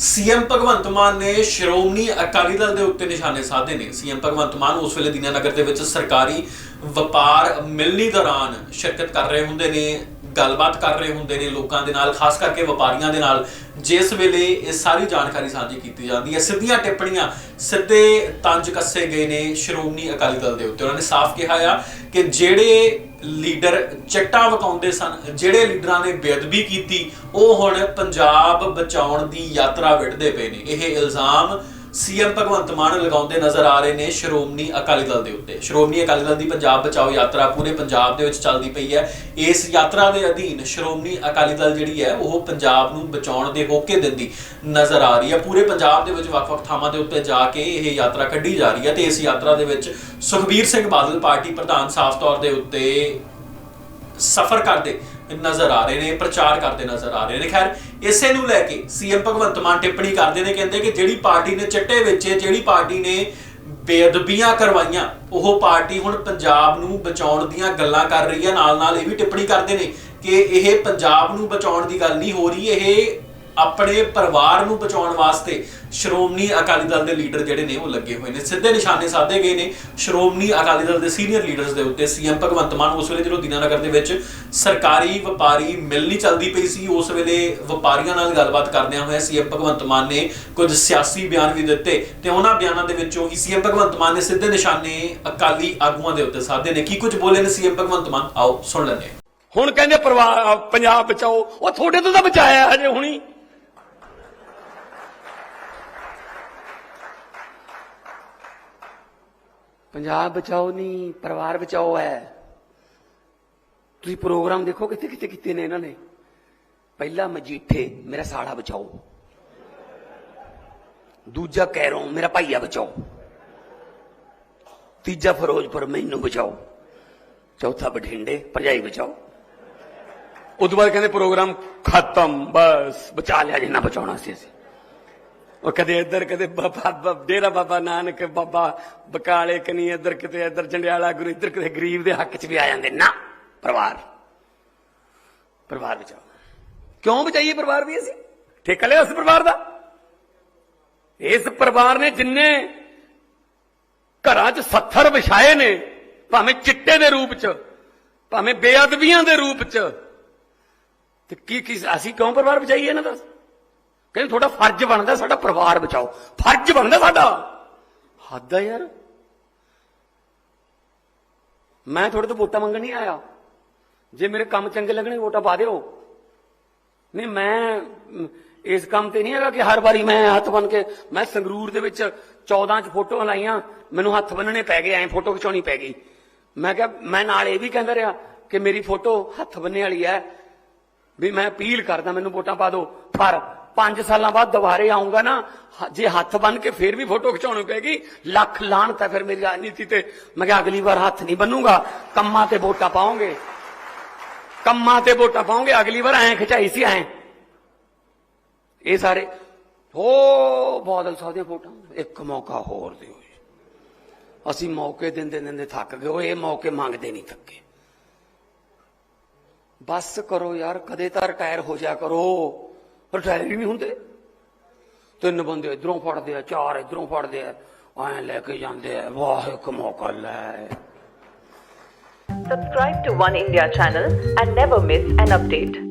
CM Bhagwant Mann ਨੇ ਸ਼੍ਰੋਮਣੀ ਅਕਾਲੀ ਦਲ ਦੇ ਉੱਤੇ ਨਿਸ਼ਾਨੇ ਸਾਧੇ ਨੇ। ਸੀਐਮ ਭਗਵੰਤ ਮਾਨ ਉਸ ਵੇਲੇ ਦੀਨਾਨਗਰ ਦੇ ਵਿੱਚ ਸਰਕਾਰੀ ਵਪਾਰ ਮਿਲਣੀ ਦੌਰਾਨ ਸ਼ਿਰਕਤ ਕਰ ਰਹੇ ਹੁੰਦੇ ਨੇ। ਗੱਲਬਾਤ ਕਰ ਰਹੇ ਹੁੰਦੇ ਨੇ ਲੋਕਾਂ ਦੇ ਨਾਲ, ਖਾਸ ਕਰਕੇ ਵਪਾਰੀਆਂ ਦੇ ਨਾਲ, ਜਿਸ ਵੇਲੇ ਇਹ ਸਾਰੀ ਜਾਣਕਾਰੀ ਸਾਂਝੀ ਕੀਤੀ ਜਾਂਦੀ ਹੈ। ਸਿੱਧੀਆਂ ਟਿੱਪਣੀਆਂ ਸਿੱਧੇ ਤੰਜ ਕੱਸੇ ਗਏ ਨੇ ਸ਼੍ਰੋਮਣੀ ਅਕਾਲੀ ਦਲ ਦੇ ਉੱਤੇ। ਉਹਨਾਂ ਨੇ ਸਾਫ਼ ਕਿਹਾ ਆ ਕਿ ਜਿਹੜੇ ਲੀਡਰ ਚੱਟਾ ਵਕਾਉਂਦੇ ਸਨ, ਜਿਹੜੇ ਲੀਡਰਾਂ ਨੇ ਬੇਅਦਬੀ ਕੀਤੀ, ਉਹ ਹੁਣ ਪੰਜਾਬ ਬਚਾਉਣ ਦੀ ਯਾਤਰਾ ਵਿੱਢਦੇ ਪਏ ਨੇ। ਇਹ ਇਲਜ਼ਾਮ ਸੀਐਮ ਭਗਵੰਤ ਮਾਨ ਲਗਾਉਂਦੇ ਨਜ਼ਰ ਆ ਰਹੇ ਨੇ ਸ਼੍ਰੋਮਣੀ ਅਕਾਲੀ ਦਲ ਦੇ ਉੱਤੇ। ਸ਼੍ਰੋਮਣੀ ਅਕਾਲੀ ਦਲ ਦੀ ਪੰਜਾਬ ਬਚਾਓ ਯਾਤਰਾ ਪੂਰੇ ਪੰਜਾਬ ਦੇ ਵਿੱਚ ਚੱਲਦੀ ਪਈ ਹੈ। ਇਸ ਯਾਤਰਾ ਦੇ ਅਧੀਨ ਸ਼੍ਰੋਮਣੀ ਅਕਾਲੀ ਦਲ ਜਿਹੜੀ ਹੈ, ਉਹ ਪੰਜਾਬ ਨੂੰ ਬਚਾਉਣ ਦੇ ਹੋਕੇ ਦਿੰਦੀ ਨਜ਼ਰ ਆ ਰਹੀ ਹੈ। ਪੂਰੇ ਪੰਜਾਬ ਦੇ ਵਿੱਚ ਵੱਖ-ਵੱਖ ਥਾਵਾਂ ਦੇ ਉੱਤੇ ਜਾ ਕੇ ਇਹ ਯਾਤਰਾ ਕੱਢੀ ਜਾ ਰਹੀ ਹੈ ਤੇ ਇਸ ਯਾਤਰਾ ਦੇ ਵਿੱਚ ਸੁਖਬੀਰ ਸਿੰਘ ਬਾਦਲ ਪਾਰਟੀ ਪ੍ਰਧਾਨ ਸਾਫ਼ ਤੌਰ ਦੇ ਉੱਤੇ ਸਫਰ ਕਰਦੇ ਨਜ਼ਰ ਆ ਰਹੇ ਨੇ, ਪ੍ਰਚਾਰ ਕਰਦੇ ਨਜ਼ਰ ਆ ਰਹੇ ਨੇ। ਖੈਰ, ਇਸੇ ਨੂੰ ਲੈ ਕੇ ਸੀਐਮ ਭਗਵੰਤ ਮਾਨ ਟਿੱਪਣੀ ਕਰਦੇ ਨੇ, ਕਹਿੰਦੇ ਕਿ ਜਿਹੜੀ ਪਾਰਟੀ ਨੇ ਚਿੱਟੇ ਵਿੱਚ ਜਿਹੜੀ ਪਾਰਟੀ ਨੇ ਬੇਅਦਬੀਆਂ ਕਰਵਾਈਆਂ, ਉਹ ਪਾਰਟੀ ਹੁਣ ਪੰਜਾਬ ਨੂੰ ਬਚਾਉਣ ਦੀਆਂ ਗੱਲਾਂ ਕਰ ਰਹੀ ਹੈ। ਨਾਲ ਨਾਲ ਇਹ ਵੀ ਟਿੱਪਣੀ ਕਰਦੇ ਨੇ ਕਿ ਇਹ ਪੰਜਾਬ ਨੂੰ ਬਚਾਉਣ ਦੀ ਗੱਲ ਨਹੀਂ ਹੋ ਰਹੀ, ਇਹ ਆਪਣੇ ਪਰਿਵਾਰ ਨੂੰ ਬਚਾਉਣ ਵਾਸਤੇ ਸ਼੍ਰੋਮਣੀ ਅਕਾਲੀ ਦਲ ਦੇ ਲੀਡਰ ਜਿਹੜੇ ਨੇ ਉਹ ਲੱਗੇ ਹੋਏ ਨੇ। ਸਿੱਧੇ ਨਿਸ਼ਾਨੇ ਸਾਧੇ ਗਏ ਨੇ ਸ਼੍ਰੋਮਣੀ ਅਕਾਲੀ ਦਲ ਦੇ ਸੀਨੀਅਰ ਲੀਡਰਸ ਦੇ ਉੱਤੇ। ਸੀਐਮ ਭਗਵੰਤ ਮਾਨ ਉਸ ਵੇਲੇ ਜਦੋਂ ਦੀਨਾਨਗਰ ਦੇ ਵਿੱਚ ਸਰਕਾਰੀ ਵਪਾਰੀ ਮਿਲਣੀ ਚੱਲਦੀ ਪਈ ਸੀ, ਉਸ ਵੇਲੇ ਵਪਾਰੀਆਂ ਨਾਲ ਗੱਲਬਾਤ ਕਰਦਿਆਂ ਹੋਇਆ ਸੀਐਮ ਭਗਵੰਤ ਮਾਨ ਨੇ ਕੁਝ ਸਿਆਸੀ ਬਿਆਨ ਵੀ ਦਿੱਤੇ ਤੇ ਉਹਨਾਂ ਬਿਆਨਾਂ ਦੇ ਵਿੱਚੋਂ ਹੀ ਸੀਐਮ ਭਗਵੰਤ ਮਾਨ ਨੇ ਸਿੱਧੇ ਨਿਸ਼ਾਨੇ ਅਕਾਲੀ ਆਗੂਆਂ ਦੇ ਉੱਤੇ ਸਾਧੇ ਨੇ। ਕੀ ਕੁਝ ਬੋਲੇ ਨੇ ਸੀਐਮ ਭਗਵੰਤ ਮਾਨ? ਆਓ ਸੁਣ ਲੈਂਦੇ ਹੁਣ ਕਹਿੰਦੇ ਪਰਿਵਾਰ ਪੰਜਾਬ ਬਚਾਓ। ਉਹ ਤੁਹਾਡੇ ਤੋਂ ਤਾਂ ਬਚਾਇਆ ਹਜੇ ਹੁਣੀ। ਪੰਜਾਬ ਬਚਾਓ ਨਹੀਂ, ਪਰਿਵਾਰ ਬਚਾਓ ਹੈ। ਤੁਸੀਂ ਪ੍ਰੋਗਰਾਮ ਦੇਖੋ ਕਿੱਥੇ ਕਿੱਥੇ ਕੀਤੇ ਨੇ ਇਹਨਾਂ ਨੇ। ਪਹਿਲਾ ਮਜੀਠੇ, ਮੇਰਾ ਸਾੜਾ ਬਚਾਓ। ਦੂਜਾ ਕੈਰੋਂ, ਮੇਰਾ ਭਾਈਆ ਬਚਾਓ। ਤੀਜਾ ਫਿਰੋਜ਼ਪੁਰ, ਮੈਨੂੰ ਬਚਾਓ। ਚੌਥਾ ਬਠਿੰਡੇ, ਭਰਜਾਈ ਬਚਾਓ। ਉਦੋਂ ਬਾਅਦ ਕਹਿੰਦੇ ਪ੍ਰੋਗਰਾਮ ਖਤਮ, ਬਸ ਬਚਾ ਲਿਆ ਜਿੰਨਾ ਬਚਾਉਣਾ ਸੀ ਅਸੀਂ। ਉਹ ਕਦੇ ਇੱਧਰ, ਕਦੇ ਬਾਬਾ, ਬਾਬਾ- ਡੇਰਾ ਬਾਬਾ ਨਾਨਕ, ਬਾਬਾ ਬਕਾਲੇ ਕਨੀ ਇੱਧਰ ਕਿਤੇ, ਇੱਧਰ ਜੰਡਿਆਲਾ ਗੁਰੂ, ਇੱਧਰ ਕਿਤੇ ਗਰੀਬ ਦੇ ਹੱਕ 'ਚ ਵੀ ਆ ਜਾਂਦੇ। ਨਾ, ਪਰਿਵਾਰ। ਪਰਿਵਾਰ ਬਚਾਓ। ਕਿਉਂ ਬਚਾਈਏ ਪਰਿਵਾਰ ਵੀ ਅਸੀਂ? ਠੇਕਾ ਲਿਆ ਉਸ ਪਰਿਵਾਰ ਦਾ? ਇਸ ਪਰਿਵਾਰ ਨੇ ਜਿੰਨੇ ਘਰਾਂ 'ਚ ਸੱਥਰ ਵਿਛਾਏ ਨੇ, ਭਾਵੇਂ ਚਿੱਟੇ ਦੇ ਰੂਪ 'ਚ, ਭਾਵੇਂ ਬੇਅਦਬੀਆਂ ਦੇ ਰੂਪ 'ਚ, ਤੇ ਕੀ ਕੀ ਅਸੀਂ ਕਿਉਂ ਪਰਿਵਾਰ ਬਚਾਈਏ ਇਹਨਾਂ ਦਾ? ਕਹਿੰਦੇ ਤੁਹਾਡਾ ਫਰਜ਼ ਬਣਦਾ ਸਾਡਾ ਪਰਿਵਾਰ ਬਚਾਓ। ਫਰਜ਼ ਬਣਦਾ ਸਾਡਾ। ਹੱਦ ਆ ਯਾਰ। ਮੈਂ ਤੁਹਾਡੇ ਤੋਂ ਵੋਟਾਂ ਮੰਗਣ ਨਹੀਂ ਆਇਆ। ਜੇ ਮੇਰੇ ਕੰਮ ਚੰਗੇ ਲੱਗਣੇ, ਵੋਟਾਂ ਪਾ ਦਿਓ। ਨਹੀਂ, ਮੈਂ, ਇਸ ਕੰਮ ਤੇ ਨਹੀਂ ਹੈਗਾ ਕਿ ਹਰ ਵਾਰੀ ਮੈਂ ਹੱਥ ਬਨ ਕੇ, ਮੈਂ ਸੰਗਰੂਰ ਦੇ ਵਿੱਚ 14 ਚ ਫੋਟੋਆਂ ਲਾਈਆਂ, ਮੈਨੂੰ ਹੱਥ ਬੰਨਣੇ ਪੈ ਗਏ, ਐਂ ਫੋਟੋ ਖਿਚਾਉਣੀ ਪੈ ਗਈ। ਮੈਂ ਕਿਹਾ, ਮੈਂ ਨਾਲ ਇਹ ਵੀ ਕਹਿੰਦਾ ਰਿਹਾ ਕਿ ਮੇਰੀ ਫੋਟੋ ਹੱਥ ਬੰਨੇ ਵਾਲੀ ਹੈ, ਵੀ ਮੈਂ ਅਪੀਲ ਕਰਦਾ, ਮੈਨੂੰ ਵੋਟਾਂ ਪਾ ਦਿਓ। ਪਰ 5 ਸਾਲਾਂ ਬਾਅਦ ਦੁਬਾਰੇ ਆਉਂਗਾ ਨਾ ਹ- ਜੇ ਹੱਥ ਬੰਨ ਕੇ ਫੇਰ ਵੀ ਫੋਟੋ ਖਿਚਾਉਣੀ ਪੈਗੀ ਲੱਖ ਲਾਣ ਤਾਂ ਫਿਰ ਮੇਰੀ ਰਾਜਨੀਤੀ ਤੇ ਮੈਂ ਕਿਹਾ ਅਗਲੀ ਵਾਰ ਹੱਥ ਨਹੀਂ ਬੰਨੂਗਾ ਕੰਮਾਂ ਤੇ ਵੋਟਾਂ ਪਾਉਂਗੇ ਕੰਮਾਂ ਤੇ ਵੋਟਾਂ ਪਾਉਂਗੇ ਅਗਲੀ ਵਾਰ ਐਂ ਖਿਚਾਈ ਸੀ ਐਂ ਇਹ ਸਾਰੇ ਹੋ ਬਾਦਲ ਸਾਹਿਬ ਦੀਆਂ ਫੋਟੋਆਂ ਇੱਕ ਮੌਕਾ ਹੋਰ ਦਿਓ ਜੀ। ਅਸੀਂ ਮੌਕੇ ਦਿੰਦੇ ਦਿੰਦੇ ਥੱਕ ਗਏ ਉਹ ਇਹ ਮੌਕੇ ਮੰਗਦੇ ਨਹੀਂ ਥੱਕੇ ਬਸ ਕਰੋ ਯਾਰ ਕਦੇ ਤਾਂ ਰਿਟਾਇਰ ਹੋ ਜਾ ਕਰੋ ਰਿਟਾਇਰ ਹੀ ਨਹੀਂ ਹੁੰਦੇ ਤਿੰਨ ਬੰਦੇ ਇਧਰੋਂ ਫੜਦੇ ਆ ਚਾਰ ਇਧਰੋਂ ਫੜਦੇ ਆ ਐਂ ਲੈ ਕੇ ਜਾਂਦੇ ਆ ਵਾਹ ਇੱਕ ਮੌਕਾ ਲੈ Subscribe to One India channel and never miss an update.